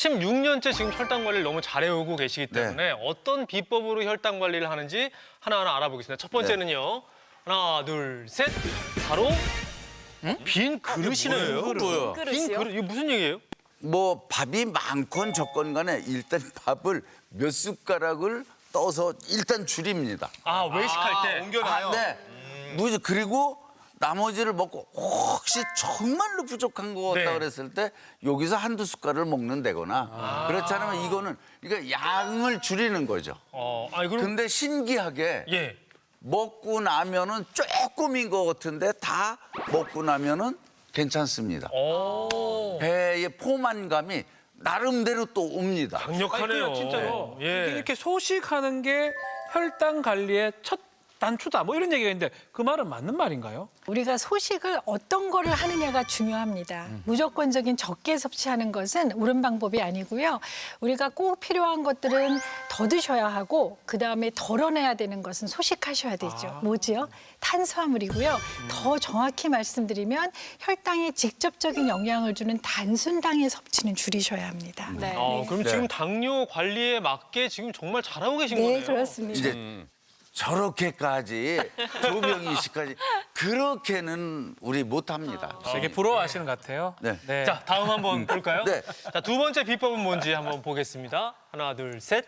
16년째 지금 혈당 관리를 너무 잘해오고 계시기 네. 때문에 어떤 비법으로 혈당 관리를 하는지 하나하나 알아보겠습니다. 첫 번째는요. 하나, 둘, 셋. 바로 빈 그릇이네요. 뭐예요? 빈 그릇. 이거 무슨 얘기예요? 뭐 밥이 많건 적건 간에 일단 밥을 몇 숟가락을 떠서 일단 줄입니다. 아, 외식할 때. 옮겨놔요. 네. 무지 그리고 나머지를 먹고 혹시 정말로 부족한 것 같다 네. 그랬을 때 여기서 한두 숟갈을 먹는다거나 그렇지 않으면 이거는 그러니까 양을 줄이는 거죠. 어, 아, 그럼 근데 신기하게 예. 먹고 나면은 조금인 것 같은데 다 먹고 나면은 괜찮습니다. 오. 배의 포만감이 나름대로 또 옵니다. 강력하네요. 아니, 진짜요. 예. 이렇게 소식하는 게 혈당 관리의 첫 단추다. 뭐 이런 얘기가 있는데 그 말은 맞는 말인가요? 우리가 소식을 어떤 거를 하느냐가 중요합니다. 무조건적인 적게 섭취하는 것은 옳은 방법이 아니고요. 우리가 꼭 필요한 것들은 더 드셔야 하고 그 다음에 덜어내야 되는 것은 소식하셔야 되죠. 뭐지요? 탄수화물이고요. 더 정확히 말씀드리면 혈당에 직접적인 영향을 주는 단순당의 섭취는 줄이셔야 합니다. 네, 어, 그럼 네. 지금 당뇨 관리에 맞게 지금 정말 잘하고 계신 거네요. 네 그렇습니다. 이제 저렇게까지 조병희 씨까지 그렇게는 우리 못합니다. 되게 부러워하시는 것 같아요. 네. 자, 다음 한번 볼까요? 네. 자, 두 번째 비법은 뭔지 한번 보겠습니다. 하나, 둘, 셋.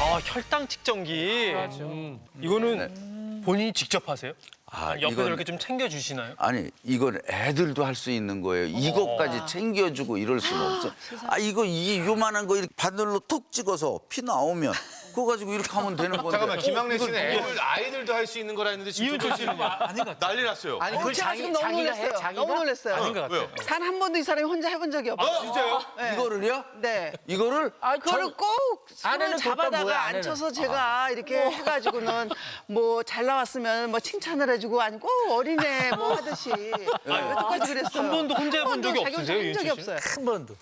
아, 혈당 측정기. 음, 이거는 본인이 직접 하세요? 아, 옆에서 이건- 이렇게 좀 챙겨 주시나요? 아니 이건 애들도 할 수 있는 거예요. 이것까지 챙겨주고 이럴 수는 없어. 아 이거 이 요만한 거 이렇게 바늘로 톡 찍어서 피 나오면 그거 가지고 이렇게 하면 되는 건데. 잠깐만 김학래 씨는 애들 아이들도 할 수 있는 거라 했는데 지금 이윤철 씨는 아닌 것. 난리 났어요. 아니 그걸 제가 지금 너무 놀랐어요. 너무 놀랐어요. 아닌 것 같아요. 단 한 번도 이 사람이 혼자 해본 적이 없어요. 진짜요? 네. 이거를요? 네. 이거를 아, 그거를 꼭 손을 잡아다가 뭐야. 앉혀서 제가 이렇게 해가지고는 뭐 잘 나왔으면 뭐 칭찬을 해주고 아니 꼭 어린애 뭐 하듯이 여태까지 그랬어요. 한 번도 혼자 해본 적이 없으세요, 한 적이? 없어요. 한 번도.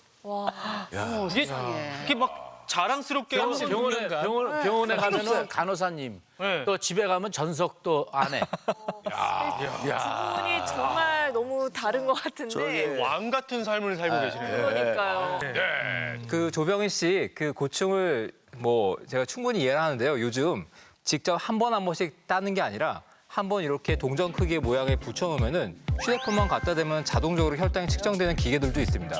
이게, 세상에. 이게 막 자랑스럽게 병원에, 하시는 병원에, 병원, 병원에 가면은 없어요. 간호사님, 네. 또 집에 가면 전석도 아내. 분이 정말 너무 다른 것 같은데 왕 같은 삶을 살고 계시네요. 그러니까요. 그 조병희 씨 그 고충을 뭐 제가 충분히 이해를 하는데요. 요즘 직접 한 번 한 번씩 따는 게 아니라 한 번 이렇게 동전 크기의 모양에 붙여놓으면은 휴대폰만 갖다 대면 자동적으로 혈당이 측정되는 기계들도 있습니다.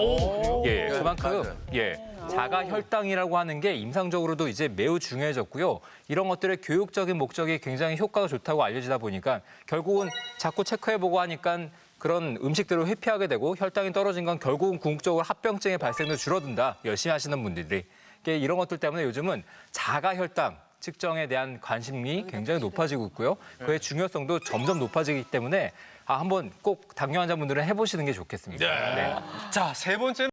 예, 그만큼. 예 자가 혈당이라고 하는 게 임상적으로도 이제 매우 중요해졌고요. 이런 것들의 교육적인 목적이 굉장히 효과가 좋다고 알려지다 보니까 결국은 자꾸 체크해보고 하니까 그런 음식들을 회피하게 되고 혈당이 떨어진 건 결국은 궁극적으로 합병증의 발생도 줄어든다. 열심히 하시는 분들이. 이게 이런 것들 때문에 요즘은 자가 혈당 측정에 대한 관심이 굉장히 높아지고 있고요. 그의 중요성도 점점 높아지기 때문에 아, 한번 꼭 당뇨 환자분들은 해보시는 게 좋겠습니다. 네. 자, 세 번째는